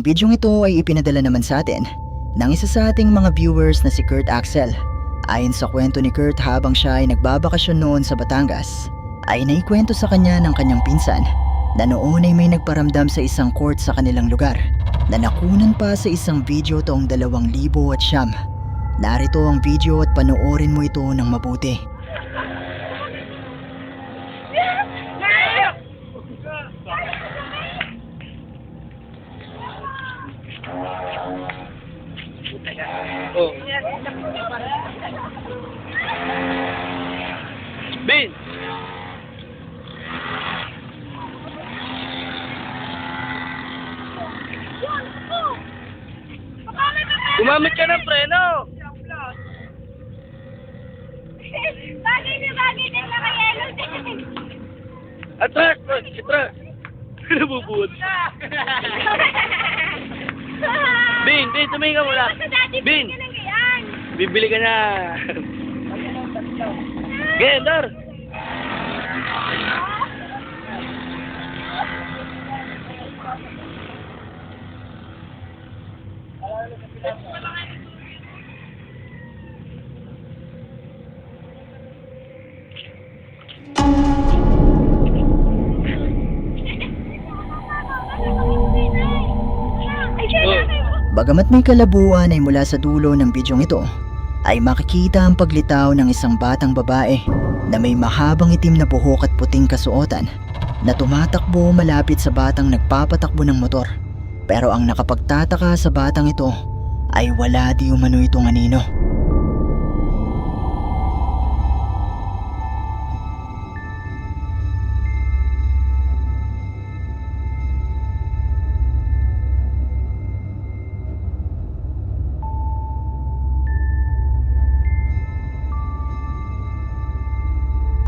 Ang bidyong ito ay ipinadala naman sa atin ng isa sa ating mga viewers na si Kurt Axel. Ayon sa kwento ni Kurt habang siya ay nagbabakasyon noon sa Batangas, ay naikwento sa kanya ng kanyang pinsan na noon ay may nagparamdam sa isang court sa kanilang lugar na nakunan pa sa isang video taong dalawang libo at siyam. Narito ang video at panoorin mo ito ng mabuti. Oh. Ben! Gumamit ka ng preno! Bagay na bagay na nakayelo din. Atrak! Atrak! Nabubuhat. Ben, Ben, tumingin ka muna. Sa dati, Ben, ka ng ganyan. bibili ka na. Gendor! Ay, siya Oh. na. Bagamat may kalabuan ay mula sa dulo ng bidyong ito, ay makikita ang paglitaw ng isang batang babae na may mahabang itim na buhok at puting kasuotan na tumatakbo malapit sa batang nagpapatakbo ng motor. Pero ang nakapagtataka sa batang ito ay wala di umano itong anino.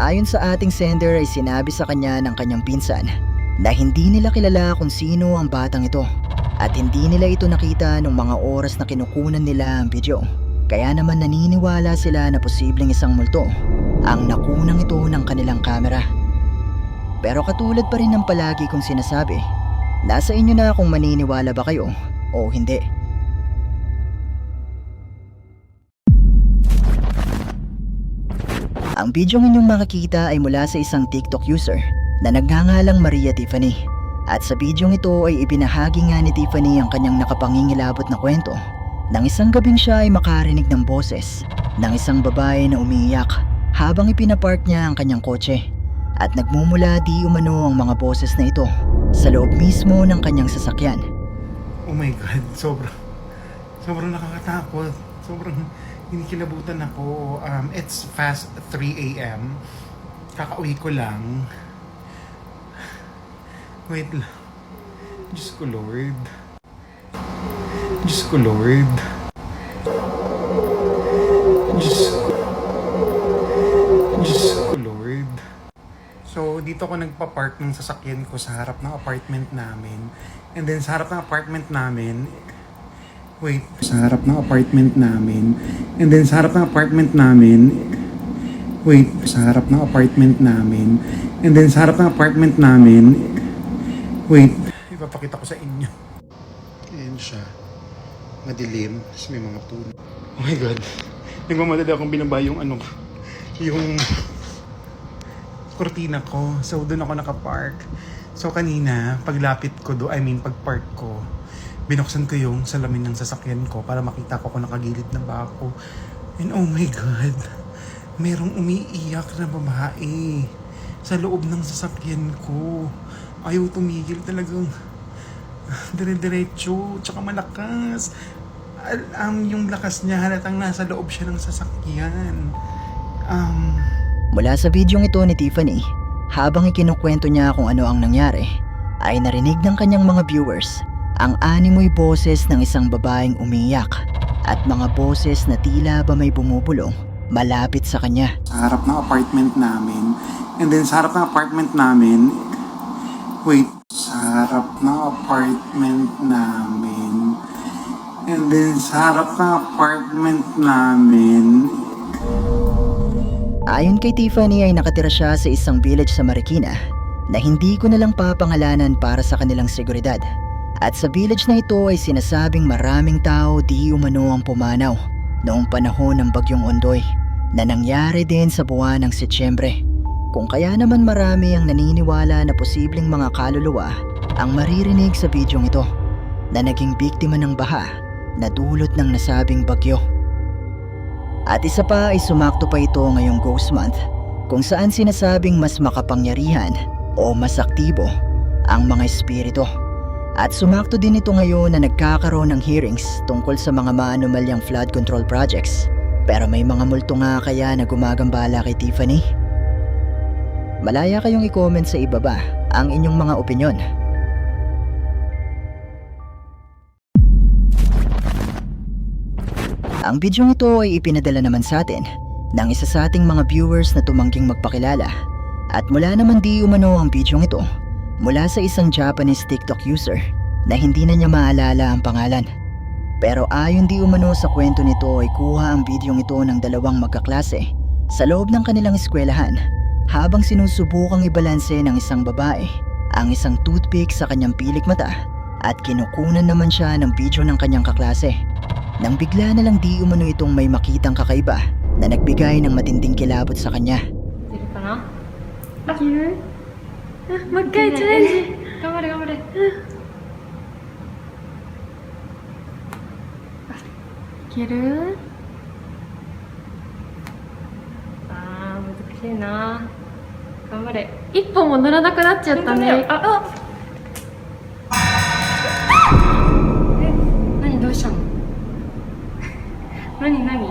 Ayon sa ating sender ay sinabi sa kanya ng kanyang pinsan na hindi nila kilala kung sino ang batang ito at hindi nila ito nakita nung mga oras na kinukunan nila ang video. Kaya naman naniniwala sila na posibleng isang multo ang nakunang ito ng kanilang kamera. Pero katulad pa rin ng palagi kong sinasabi, nasa inyo na kung maniniwala ba kayo o hindi. Ang bidyong inyong makikita ay mula sa isang TikTok user na nagngangalang Maria Tiffany. At sa bidyong ito ay ibinahagi nga ni Tiffany ang kanyang nakapangingilabot na kwento. Nang isang gabing siya ay makarinig ng boses ng isang babae na umiiyak habang ipinapark niya ang kanyang kotse. At nagmumula di umano ang mga boses na ito sa loob mismo ng kanyang sasakyan. Oh my God, sobrang, sobrang nakakatakot. Sobrang kinikilabutan ako. Um, it's fast 3 a.m. Kakauwi ko lang. Wait lang. Diyos ko, Lord. Diyos ko, Lord. Diyos ko. Diyos ko, Lord. So, dito ako nagpa-park ng sasakyan ko sa harap ng apartment namin. And then, sa harap ng apartment namin, wait, sa harap ng apartment namin. And then, sa harap ng apartment namin, wait, sa harap ng apartment namin. And then, sa harap ng apartment namin, wait, ipapakita ko sa inyo. Ayan siya. Madilim. Tapos may mga puno. Oh my God. Nagmamadali akong binaba yung ano, yung kortina ko. So, doon ako nakapark. So, kanina, paglapit ko do, I mean, pagpark ko, binuksan ko yung salamin ng sasakyan ko para makita ko kung nakagilid na ba ako. And oh my God, merong umiiyak na babae sa loob ng sasakyan ko. Ayaw tumigil talagang dire-diretso, tsaka malakas. Al- Um, yung lakas niya halatang nasa loob siya ng sasakyan. Um, Mula sa bidyong ito ni Tiffany, habang ikinukwento niya kung ano ang nangyari, ay narinig ng kanyang mga viewers ang animoy boses ng isang babaeng umiyak at mga boses na tila ba may bumubulong malapit sa kanya. sa harap ng apartment namin. And then sa harap ng apartment namin, wait, sa harap ng apartment namin. And then sa harap ng apartment namin, Ayon kay Tiffany ay nakatira siya sa isang village sa Marikina na hindi ko na lang papangalanan para sa kanilang seguridad. At sa village na ito ay sinasabing maraming tao di umano ang pumanaw noong panahon ng bagyong Ondoy na nangyari din sa buwan ng Setyembre. Kung kaya naman marami ang naniniwala na posibleng mga kaluluwa ang maririnig sa bidyong ito na naging biktima ng baha na dulot ng nasabing bagyo. At isa pa ay sumakto pa ito ngayong Ghost Month kung saan sinasabing mas makapangyarihan o mas aktibo ang mga espiritu. At sumakto din ito ngayon na nagkakaroon ng hearings tungkol sa mga maanumalyang flood control projects. Pero may mga multo nga kaya na gumagambala kay Tiffany. Malaya kayong i-comment sa ibaba ang inyong mga opinyon. Ang bidyong ito ay ipinadala naman sa atin ng isa sa ating mga viewers na tumangging magpakilala. At mula naman di umano ang bidyong ito mula sa isang Japanese TikTok user na hindi na niya maalala ang pangalan. Pero ayon di umano sa kwento nito ay kuha ang bidyong ito ng dalawang magkaklase sa loob ng kanilang eskwelahan habang sinusubukang ibalanse ng isang babae ang isang toothpick sa kanyang pilik mata at kinukunan naman siya ng video ng kanyang kaklase. Nang bigla na lang di umano itong may makitang kakaiba na nagbigay ng matinding kilabot sa kanya. いけるかないけるあもう一回チャレンジ頑張れ頑張れいけるあー難しいな 頑張れ一本も乗らなくなっちゃったねああえ何どうしたの何何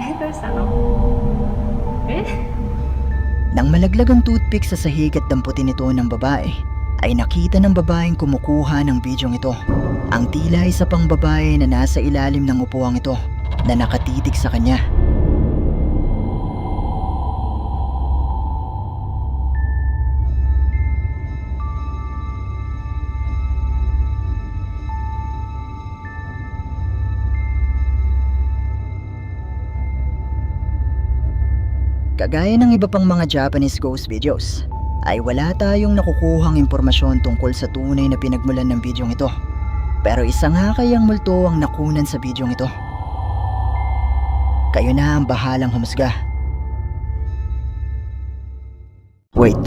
えどうしたのえ Nang malaglag ang toothpick sa sahig at damputin ito ng babae, ay nakita ng babaeng kumukuha ng bidyong ito. Ang tila isa pang babae na nasa ilalim ng upuang ito na nakatitig sa kanya. Kagaya ng iba pang mga Japanese ghost videos, ay wala tayong nakukuhang impormasyon tungkol sa tunay na pinagmulan ng bidyong ito. Pero isa nga kayang multo ang nakunan sa bidyong ito. Kayo na ang bahalang humusga. Wait,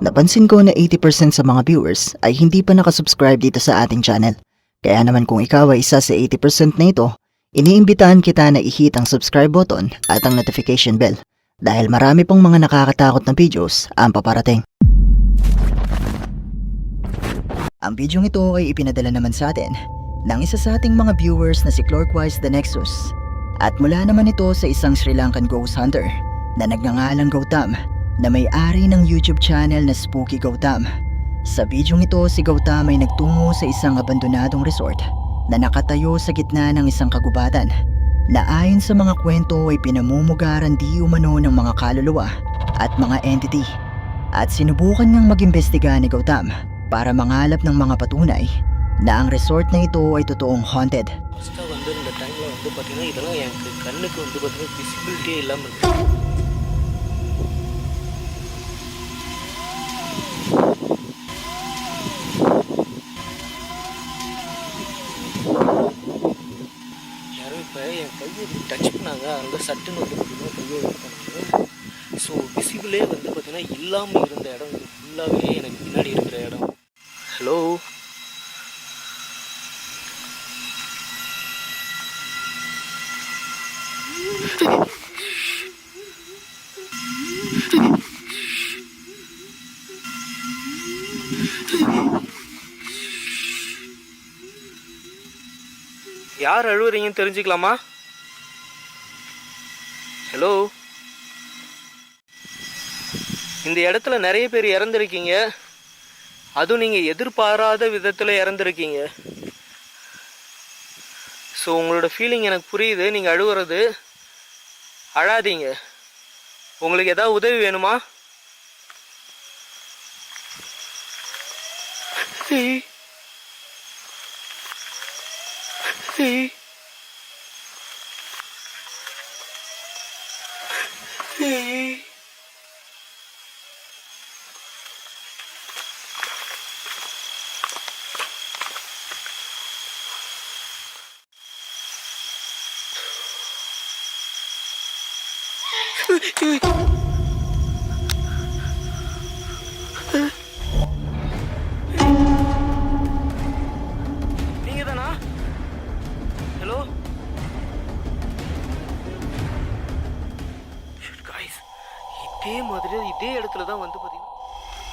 napansin ko na 80% sa mga viewers ay hindi pa nakasubscribe dito sa ating channel. Kaya naman kung ikaw ay isa sa 80% na ito, iniimbitahan kita na i-hit ang subscribe button at ang notification bell dahil marami pong mga nakakatakot na videos ang paparating. Ang bidyong ito ay ipinadala naman sa atin ng isa sa ating mga viewers na si Clorkwise the Nexus at mula naman ito sa isang Sri Lankan ghost hunter na nagngangalang Gautam na may-ari ng YouTube channel na Spooky Gautam. Sa bidyong ito si Gautam ay nagtungo sa isang abandonadong resort na nakatayo sa gitna ng isang kagubatan na ayon sa mga kwento ay pinamumugaran di umano ng mga kaluluwa at mga entity. At sinubukan niyang mag-imbestiga ni Gautam para mangalap ng mga patunay na ang resort na ito ay totoong haunted. ஃபஸ்ட்டாக வந்து இந்த டைமில் வந்து பார்த்தீங்கன்னா இதெல்லாம் எனக்கு கண்ணுக்கு வந்து பார்த்தீங்கன்னா விசிபிலிட்டியே இல்லாமல் இருக்கு கையை டச் பண்ணாங்க. அதனால சட்டுன்னு வந்து பார்த்தீங்கன்னா கையை இது பண்ணாங்க. ஸோ விசிபிளே வந்து பார்த்தீங்கன்னா இல்லாமல் இருந்த இடம் வந்து ஃபுல்லாகவே எனக்கு பின்னாடி இருக்கிற இடம். ஹலோ யார் அழுவுறீங்கன்னு தெரிஞ்சுக்கலாமா? ஹலோ இந்த இடத்துல நிறைய பேர் இறந்துருக்கீங்க. அதுவும் நீங்கள் எதிர்பாராத விதத்தில் இறந்துருக்கீங்க. ஸோ உங்களோட ஃபீலிங் எனக்கு புரியுது. நீங்கள் அழுகிறது அழாதீங்க. உங்களுக்கு எதாவது உதவி வேணுமா?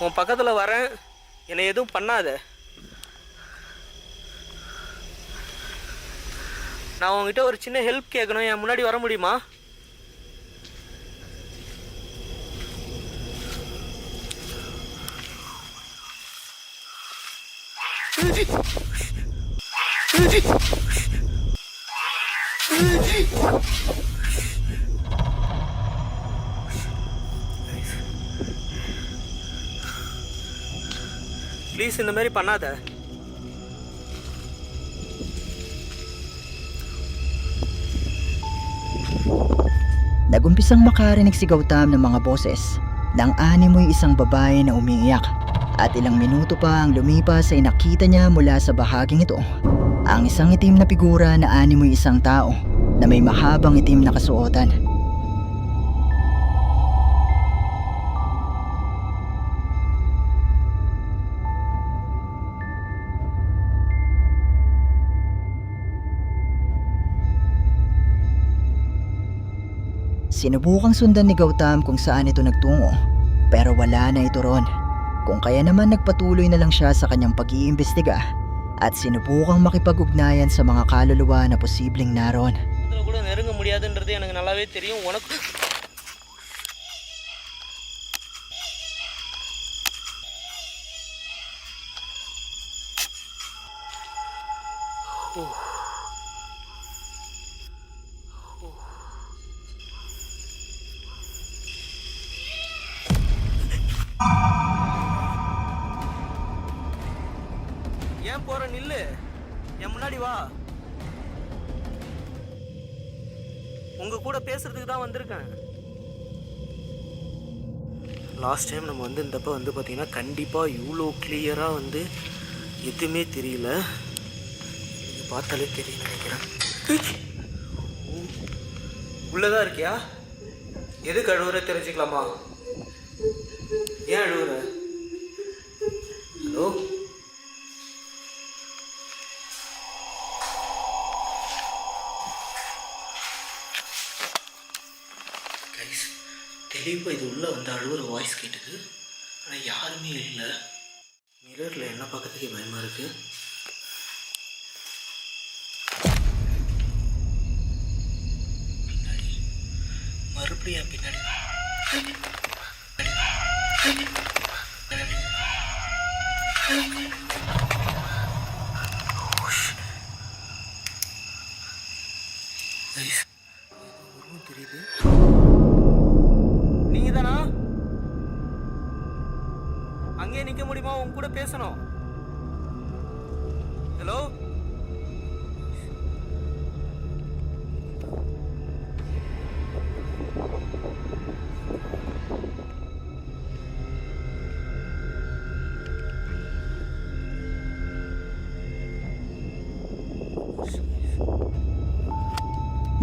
உன் பக்கத்தில் வரேன். என்னை எதுவும் பண்ணாத. நான் உங்ககிட்ட ஒரு சின்ன ஹெல்ப் கேட்கணும் என் முன்னாடி வர முடியுமா? ப்ளீஸ் இந்த மாதிரி பண்ணாத Nagumpisang makarinig si Gautam ng mga boses nang animoy isang babae na umiiyak at ilang minuto pa ang lumipas ay nakita niya mula sa bahaging ito ang isang itim na figura na animoy isang tao na may mahabang itim na kasuotan. Sinubukang sundan ni Gautam kung saan ito nagtungo, pero wala na ito ron. Kung kaya naman nagpatuloy na lang siya sa kanyang pag-iimbestiga at sinubukang makipag-ugnayan sa mga kaluluwa na posibleng naroon. அதில் கூட நெருங்க முடியாதுன்றது எனக்கு நல்லாவே தெரியும் உனக்கு ஓ. தான் வந்திருக்கேன். லாஸ்ட் டைம் நம்ம வந்து இந்தப்போ வந்து பார்த்திங்கன்னா கண்டிப்பாக இவ்வளோ கிளியராக வந்து எதுவுமே தெரியல. இது பார்த்தாலே தெரியும் நினைக்கிறேன். உள்ளதா இருக்கியா? எதுக்கு அழுவுற தெரிஞ்சுக்கலாமா? ஏன் அழுவுற? ஹலோ? தெளிவாக இது உள்ளே வந்து அழுகுற வாய்ஸ் கேட்டுது. ஆனால் யாருமே இல்லை. மிரரில் என்ன பார்க்கறதுக்கே பயமாக இருக்குது பின்னாடி. மறுபடியும் பின்னாடி அங்கேயே நிக்க முடியுமா உங்க கூட பேசணும் hello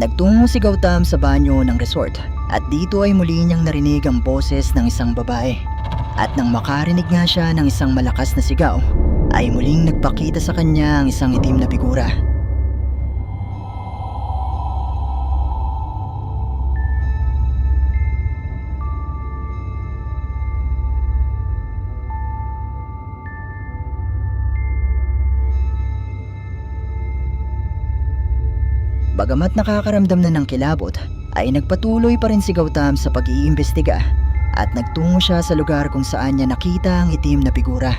Nagtungo si Gautam sa banyo ng resort at dito ay muli niyang narinig ang boses ng isang babae. At nang makarinig nga siya ng isang malakas na sigaw, ay muling nagpakita sa kanya ang isang itim na figura. Bagamat nakakaramdam na ng kilabot, ay nagpatuloy pa rin si Gautam sa pag-iimbestiga at nagtungo siya sa lugar kung saan niya nakita ang itim na figura.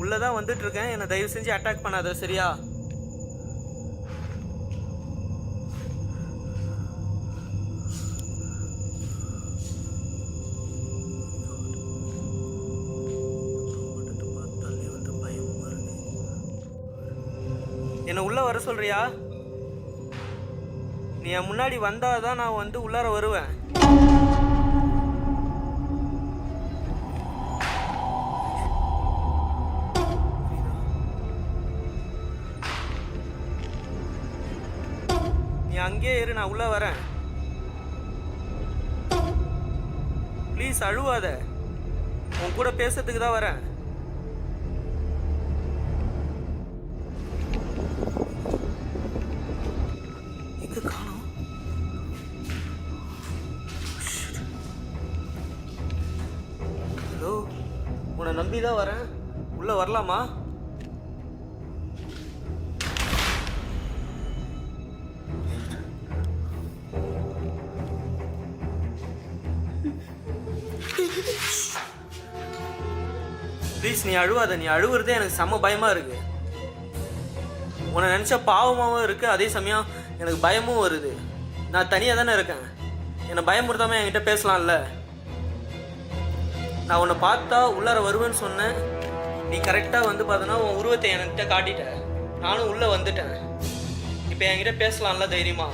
உள்ளதான் வந்துட்டு இருக்கேன் என்னை தயவு செஞ்சு அட்டாக் பண்ணாத சரியா? என்னை உள்ளே வர சொல்றியா? நீ என் முன்னாடி வந்தாதான் நான் வந்து உள்ளார வருவேன். நீ அங்கேயே இரு நான் உள்ளே வரேன். ப்ளீஸ் அழுவாத. உன் கூட பேசுறதுக்கு தான் வரேன். எங்க காணும்? ஹலோ உன்னை நம்பி தான் வரேன். உள்ளே வரலாமா? ப்ளீஸ் நீ அழுவாத நீ அழுவுறதே எனக்கு செம்ம பயமா இருக்கு. உன்னை நினைச்சா பாவமாகவும் இருக்கு அதே சமயம் எனக்கு பயமும் வருது. நான் தனியாக தானே இருக்கேன். என்னை பயமுறுத்தாம என்கிட்ட பேசலாம்ல? நான் உன்னை பார்த்தா உள்ளார வருவேன்னு சொன்னேன். நீ கரெக்டாக வந்து பார்த்தோன்னா உன் உருவத்தை என்கிட்ட காட்டிட்ட. நானும் உள்ளே வந்துட்டேன். இப்போ என்கிட்ட பேசலாம்ல தைரியமா?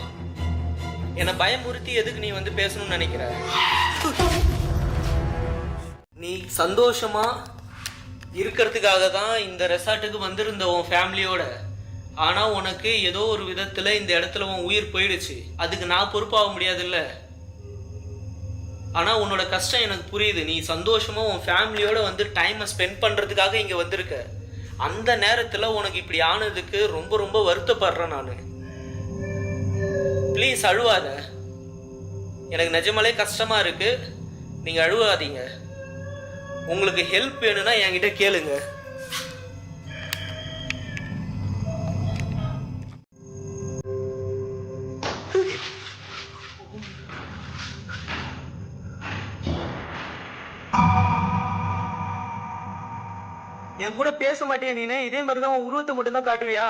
என்னை பயமுறுத்தி எதுக்கு நீ வந்து பேசணும்னு நினைக்கிற? நீ சந்தோஷமா இருக்கிறதுக்காக தான் இந்த ரெசார்ட்டுக்கு வந்திருந்த உன் ஃபேமிலியோட. ஆனால் உனக்கு ஏதோ ஒரு விதத்தில் இந்த இடத்துல உன் உயிர் போயிடுச்சு. அதுக்கு நான் பொறுப்பாக முடியாதுல்ல. ஆனால் உன்னோட கஷ்டம் எனக்கு புரியுது. நீ சந்தோஷமாக உன் ஃபேமிலியோட வந்து டைமை ஸ்பெண்ட் பண்ணுறதுக்காக இங்கே வந்திருக்க. அந்த நேரத்தில் உனக்கு இப்படி ஆனதுக்கு ரொம்ப ரொம்ப வருத்தப்படுறேன் நான். ப்ளீஸ் அழுவாத. எனக்கு நிஜமாலே கஷ்டமாக இருக்குது நீங்கள் அழுவாதீங்க. உங்களுக்கு ஹெல்ப் வேணும்னா என்கிட்ட கேளுங்க. என் கூட பேச மாட்டேன் நீனு. இதே மாதிரி தான் உருவத்தை மட்டும் தான் காட்டுவியா?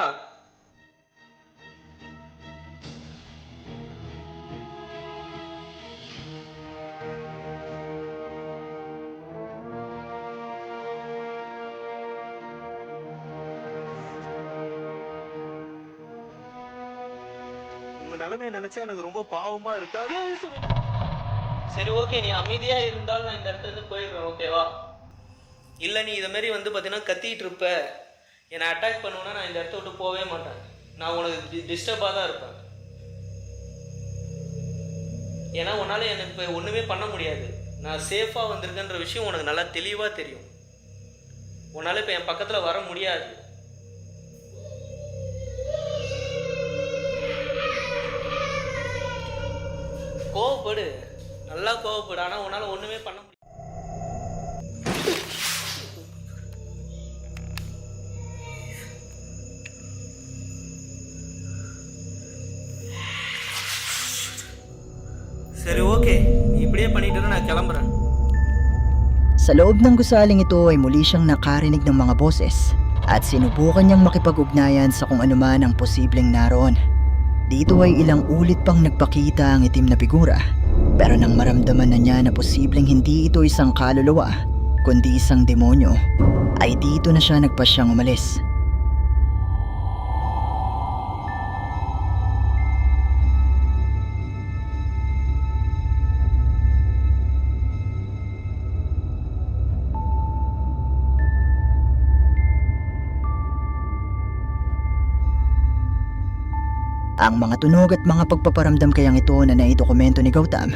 நினைச்சா எனக்கு ரொம்ப பாவமா இருக்காது சரி ஓகே நீ அமைதியா இருந்தாலும் நான் இந்த இடத்துல போயிடுறேன் ஓகேவா இல்ல நீ இதை மாதிரி வந்து பார்த்தீங்கன்னா கத்திட்டு இருப்ப. என்னை அட்டாக் பண்ணுவேன்னா நான் இந்த இடத்த விட்டு போகவே மாட்டேன். நான் உனக்கு டிஸ்டர்பாக தான் இருப்பேன். ஏன்னா உன்னால எனக்கு இப்போ ஒண்ணுமே பண்ண முடியாது. நான் சேஃபா வந்திருக்கேன்ற விஷயம் உனக்கு நல்லா தெளிவா தெரியும். உன்னால இப்போ என் பக்கத்துல வர முடியாது. கோவப்படு நல்லா கோவப்படு ஆனா உன்னால ஒண்ணுமே பண்ண முடியாது சரி ஓகே நீ இப்படியே பண்ணிட்டு இரு, நான் கிளம்புறேன் Sa loob ng gusaling ito ay muli siyang nakarinig ng mga boses at sinubukan niyang makipag-ugnayan sa kung anuman ang posibleng naroon. Dito ay ilang ulit pang nagpakita ang itim na figura pero nang maramdaman na niya na posibleng hindi ito isang kaluluwa kundi isang demonyo ay dito na siya nagpasyang umalis. Ang mga tunog at mga pagpaparamdam kayang ito na naidokumento ni Gautam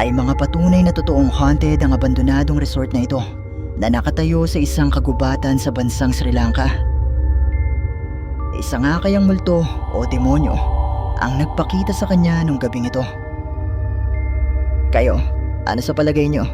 ay mga patunay na totoong haunted ang abandonadong resort na ito na nakatayo sa isang kagubatan sa bansang Sri Lanka. Isa nga kayang multo o demonyo ang nagpakita sa kanya nung gabing ito. Kayo, ano sa palagay nyo?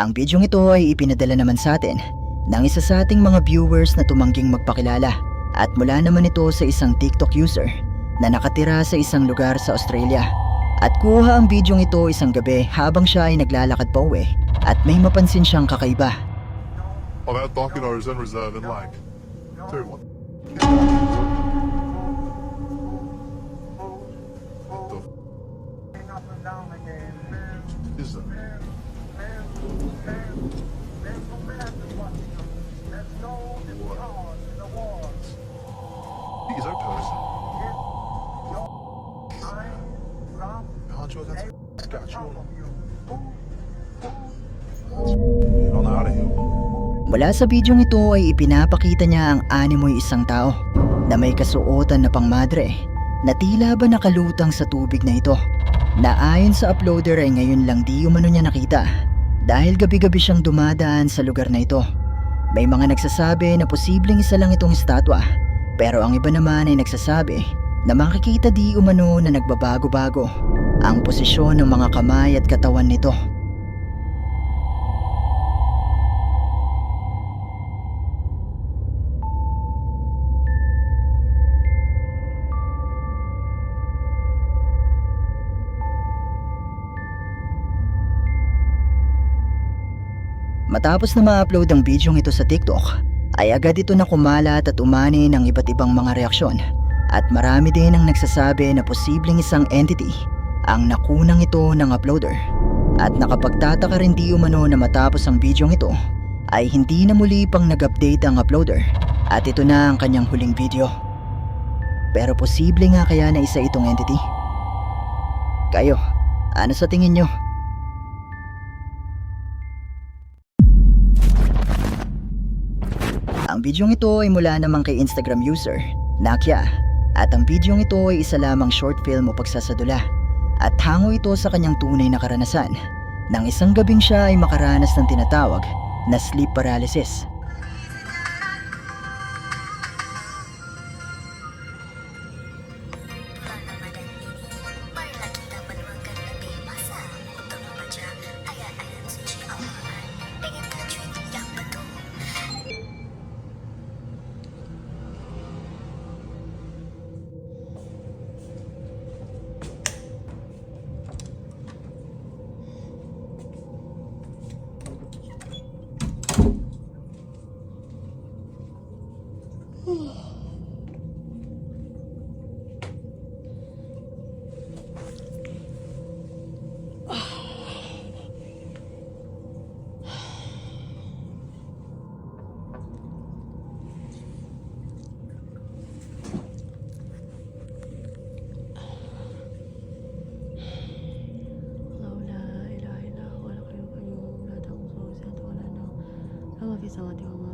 Ang bidyong ito ay ipinadala naman sa atin ng isa sa ating mga viewers na tumangging magpakilala at mula naman ito sa isang TikTok user na nakatira sa isang lugar sa Australia. At kuha ang bidyong ito isang gabi habang siya ay naglalakad pa uwi at may mapansin siyang kakaiba. Oh, that volcano is unreserved in like 2-1. Aren't you against Saskatchewan? On out of. Mula sa bidyong ito ay ipinapakita niya ang animoy isang tao na may kasuotan na pangmadre na tila ba nakalutang sa tubig na ito. Na ayon sa uploader ay ngayon lang di umano niya nakita dahil gabi-gabi siyang dumadaan sa lugar na ito. May mga nagsasabi na posibleng isa lang itong estatwa pero ang iba naman ay nagsasabi na makikita di umano na nagbabago-bago ang posisyon ng mga kamay at katawan nito. Matapos na ma-upload ang video ito sa TikTok, ay agad ito na kumalat at umani ng iba't ibang mga reaksyon. At marami din ang nagsasabi na posibleng isang entity ang nakunang ito ng uploader. At nakapagtataka rin di umano na matapos ang video ito, ay hindi na muli pang nag-update ang uploader at ito na ang kanyang huling video. Pero posible nga kaya na isa itong entity? Kayo, ano sa tingin nyo? Ang bidyong ito ay mula naman kay Instagram user, Nakya. At ang bidyong ito ay isa lamang short film o pagsasadula. At hango ito sa kanyang tunay na karanasan. Nang isang gabing siya ay makaranas ng tinatawag na sleep paralysis. Sama di rumah.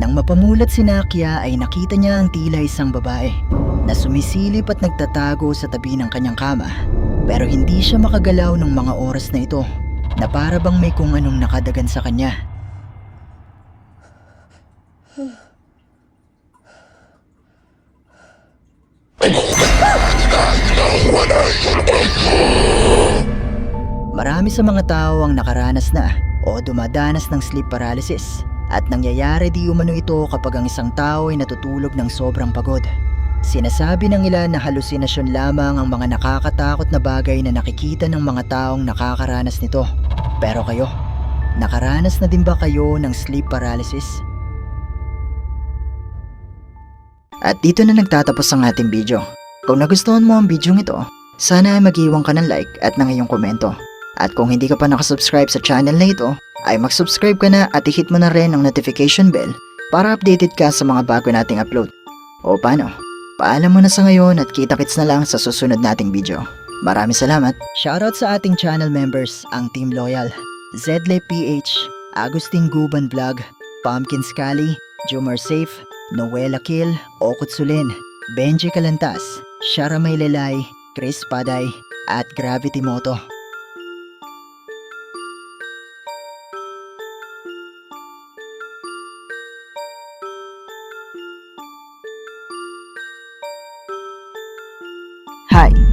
Nang mapamulat si Nakia ay nakita niya ang tila isang babae na sumisilip at nagtatago sa tabi ng kanyang kama. Pero hindi siya makagalaw ng mga oras na ito na para bang may kung anong nakadagan sa kanya. Marami sa mga tao ang nakaranas na o dumadanas ng sleep paralysis at nangyayari di umano ito kapag ang isang tao ay natutulog ng sobrang pagod. Sinasabi ng ilan na halusinasyon lamang ang mga nakakatakot na bagay na nakikita ng mga taong nakakaranas nito. Pero kayo, nakaranas na din ba kayo ng sleep paralysis? At dito na nagtatapos ang ating video. Kung nagustuhan mo ang video ito, sana ay mag-iwan ka ng like at ng iyong komento. At kung hindi ka pa nakasubscribe sa channel na ito, ay mag-subscribe ka na at i-hit mo na rin ang notification bell para updated ka sa mga bago nating upload. O paano? Paalam mo na sa ngayon at kita-kits na lang sa susunod nating video. Maraming salamat. Shoutout sa ating channel members, ang Team Loyal, Zedle PH, Agustin Guban Vlog, Pumpkin Scally, Jumar Safe, Noela Kill, Okut Sulin, Benji Kalantas, Shara Maylelay, Chris Paday, at Gravity Moto.